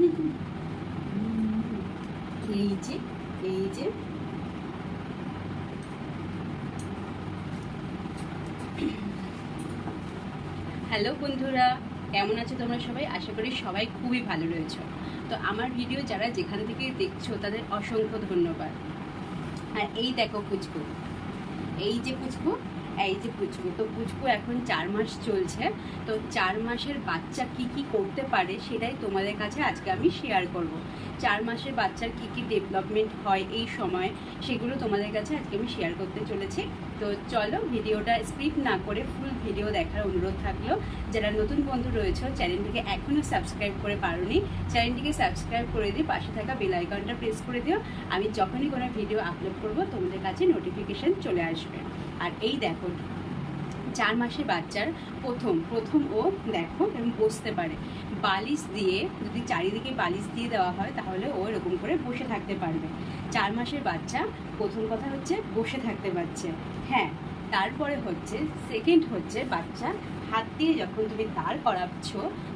এই যে এই যে হ্যালো বন্ধুরা। কেমন আছো তোমরা সবাই? আশা করি সবাই খুবই ভালো রয়েছো। তো আমার ভিডিও যারা যেখান থেকে দেখছ, তাদের অসংখ্য ধন্যবাদ। আর এই দেখো পুচকু এই যে পুচকু এই যে পুচকু, তো পুচকু এখন চার মাস চলছে, তো চার মাসের বাচ্চা কি কি করতে পারে সেটাই তোমাদের কাছে আজকে আমি শেয়ার করব। চার মাসের বাচ্চার কি কি ডেভেলপমেন্ট হয় এই সময় সেগুলো তোমাদের কাছে আজকে আমি শেয়ার করতে চলেছি। তো চলো ভিডিওটা স্ক্রিপ্ট না করে ফুল ভিডিও দেখার অনুরোধ থাকল। যারা নতুন বন্ধু রয়েছে, চ্যানেলটিকে এখনও সাবস্ক্রাইব করে পারোনি, চ্যানেলটিকে সাবস্ক্রাইব করে দিয়ে পাশে থাকা বেল আইকনটা প্রেস করে দিও। আমি যখনই কোনো ভিডিও আপলোড করব, তোমাদের কাছে নোটিফিকেশন চলে আসবে। আর এই দেখো চার মাসের বাচ্চার প্রথম প্রথম ও দেখো এরকম বসতে পারে। বালিশ দিয়ে, যদি চারিদিকে বালিশ দিয়ে দেওয়া হয়, তাহলে ও এরকম করে বসে থাকতে পারবে। চার মাসের বাচ্চা, প্রথম কথা হচ্ছে বসে থাকতে পারছে। হ্যাঁ তারপরে হচ্ছে সেকেন্ড হচ্ছে বাচ্চা হাত দিয়ে যখন তুমি দাঁড় করাচ্ছ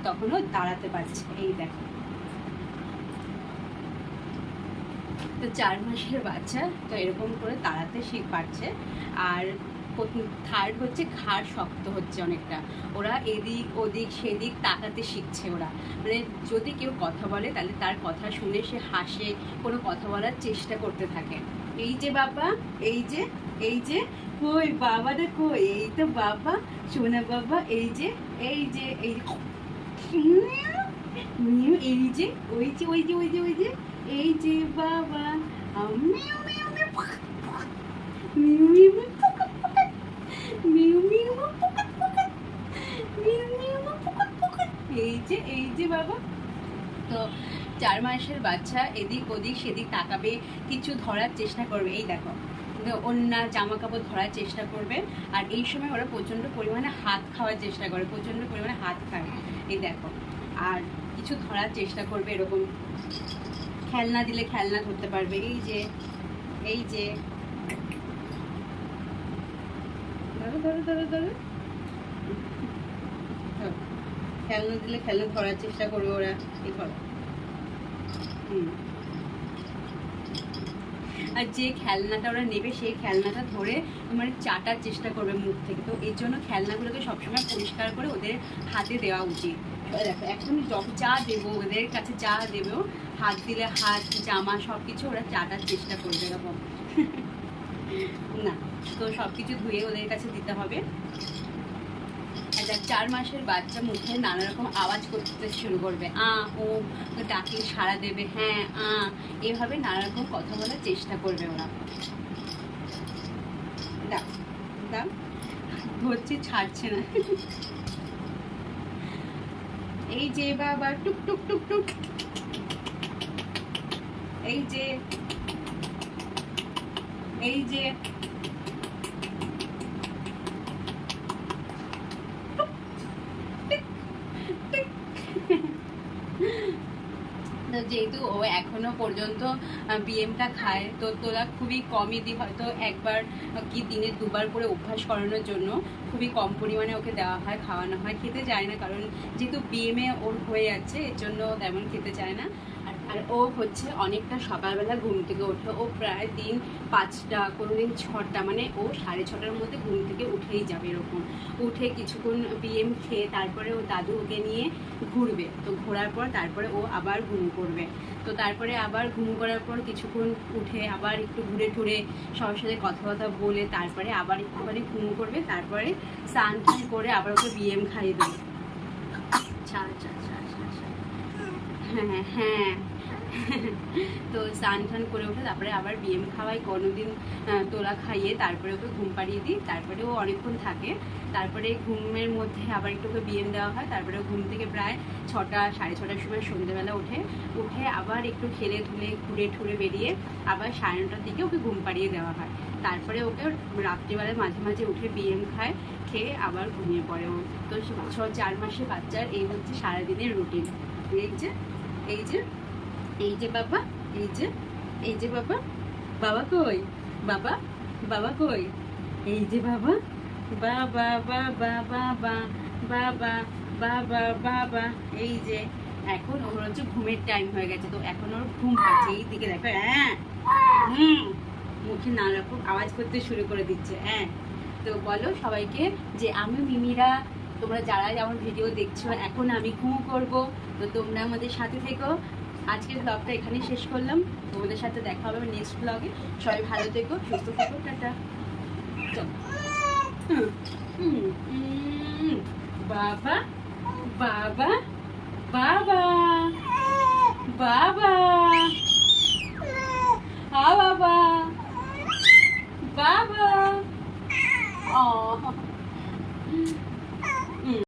তখনও দাঁড়াতে পারছে। এই দেখো। তো চার মাসের বাচ্চা, তো এরকম করে তাড়াতে শিখ পারছে। আর থার্ড হচ্ছে ঘাড় শক্ত হচ্ছে অনেকটা। ওরা এদিক, ওদিক, সেদিক তাকাতে শিখছে ওরা। মানে যদি কেউ কথা বলে, তাহলে তার কথা শুনে সে হাসে, কোনো কথা বলার চেষ্টা করতে থাকে। এই যে বাবা, এই যে এই যে, কই বাবাটা কই? এই তো বাবা, সোনা বাবা, এই যে এই যে, এই এই যে, ওই যে ওই যে ওই যে ওই যে, এই যে, বাবা। এই যে এই যে, বাবা। তো চার মাসের বাচ্চা, এদিক ওদিক, সেদিক তাকাবে, কিছু ধরার চেষ্টা করবে। এই দেখো অন্য জামা কাপড় ধরার চেষ্টা করবে। আর এই সময় ওরা প্রচণ্ড পরিমাণে হাত খাওয়ার চেষ্টা করে, প্রচণ্ড পরিমাণে হাত খায়। এই দেখো, আর কিছু ধরার চেষ্টা করবে এরকম। খেলনা দিলে খেলনা ধরতে পারবে। এই যে এই যে। ধরো ধরো ধরো ধরো। খেলনা দিলে খেলনা ধরার চেষ্টা করবে ওরা। এই করো হুম। আর যে খেলনাটা ওরা নেবে, সেই খেলনাটা ধরে মানে চাটার চেষ্টা করবে মুখ থেকে। তো এর জন্য খেলনাগুলোকে সবসময় পরিষ্কার করে ওদের হাতে দেওয়া উচিত। দেখো যখন যা দেবো, ওদের কাছে যা দেবো হাত দিলে হাত, জামা সব কিছু ওরা চাটার চেষ্টা করবে এরকম। না, তো সব কিছু ধুয়ে ওদের কাছে দিতে হবে। একটা চার মাসের বাচ্চা মুখে নানা রকম আওয়াজ করতে শুরু করবে, আ, ও ডাকে সাড়া দেবে হ্যাঁ আ। এভাবে নানা রকম কথা বলার চেষ্টা করবে ওরা। ধরছে ছাড়ছে না। এই যে বাবা টুক টুক টুক টুক। এই যে এই যে তো যেহেতু ও এখনও পর্যন্ত বিএমটা খায়। তো তোরা খুবই কমই দিই হয়তো একবার কি দিনে দুবার করে অভ্যাস করানোর জন্য খুবই কম পরিমাণে ওকে দেওয়া হয়, খাওয়ানো হয়। খেতে যায় না, কারণ যেহেতু বিএমএ ওর হয়ে যাচ্ছে, এর জন্য তেমন খেতে চায় না। আর ও হচ্ছে অনেকটা সকালবেলা ঘুম থেকে ওঠে। ও প্রায় দিন পাঁচটা কোনো দিন ছটা মানে ও সাড়ে ছটার মধ্যে ঘুম থেকে উঠেই যাবে এরকম। উঠে কিছুক্ষণ বিএম খেয়ে তারপরে ও দাদু ওকে নিয়ে ঘুরবে। তো ঘোরার পর তারপরে ও আবার ঘুম করবে। তো তারপরে আবার ঘুম করার পর কিছুক্ষণ উঠে আবার একটু ঘুরে টুরে সবার সাথে কথা কথা বলে তারপরে আবার একটুখানি ঘুম করবে। তারপরে স্নান করে আবার ওকে বিএম খাইয়ে দেবে। আচ্ছা ছাড় ছাড়। হ্যাঁ হ্যাঁ তো স্নান টান করে উঠে তারপরে আবার বিএম খাওয়াই, কোনোদিন তোলা খাইয়ে তারপরে ওকে ঘুম পাড়িয়ে দিই, তারপরে ও অনেকক্ষণ থাকে। তারপরে ঘুমের মধ্যে আবার একটু ওকে বিএম দেওয়া হয়, তারপরে ঘুম থেকে প্রায় ছটা, সাড়ে ছটার সময় সন্ধ্যেবেলা ওঠে। উঠে আবার একটু খেলে ধুলে, ঘুরে ঠুরে বেরিয়ে আবার সাড়ে নটার দিকে ওকে ঘুম পাড়িয়ে দেওয়া হয়। তারপরে ওকে রাত্রিবেলায় মাঝে মাঝে উঠে বিএম খায়, খেয়ে আবার ঘুমিয়ে পড়ে ও। তো ছ, চার মাসের বাচ্চার এই হচ্ছে সারাদিনের রুটিন। যে এই যে এই যে বাবা, এই যে এই যে বাবা বাবা কই? বাবা বাবা কই? এই যে বাবা বাবা বাবা বাবা বাবা বাবা বাবা এই যে। এখন ওর হচ্ছে ঘুমের টাইম হয়ে গেছে, তো এখন ওর ঘুম পাচ্ছে, এই দিকে দেখো হ্যাঁ? হুম, মুখে নানা রকম আওয়াজ করতে শুরু করে দিচ্ছে হ্যাঁ? তো বলো সবাইকে যে আমি মিমিরা তোমরা যারা আমার ভিডিও দেখছ, এখন আমি ঘুমো করব। তো তোমরা আমাদের সাথে থেকো। আজকের ব্লগটা এখানেই শেষ করলাম। তোমাদের সাথে দেখা হবে নেক্সট ব্লগে সবাই ভালো থেকো, সুস্থ থেকো, টাটা। বাবা বাবা বাবা বাবা।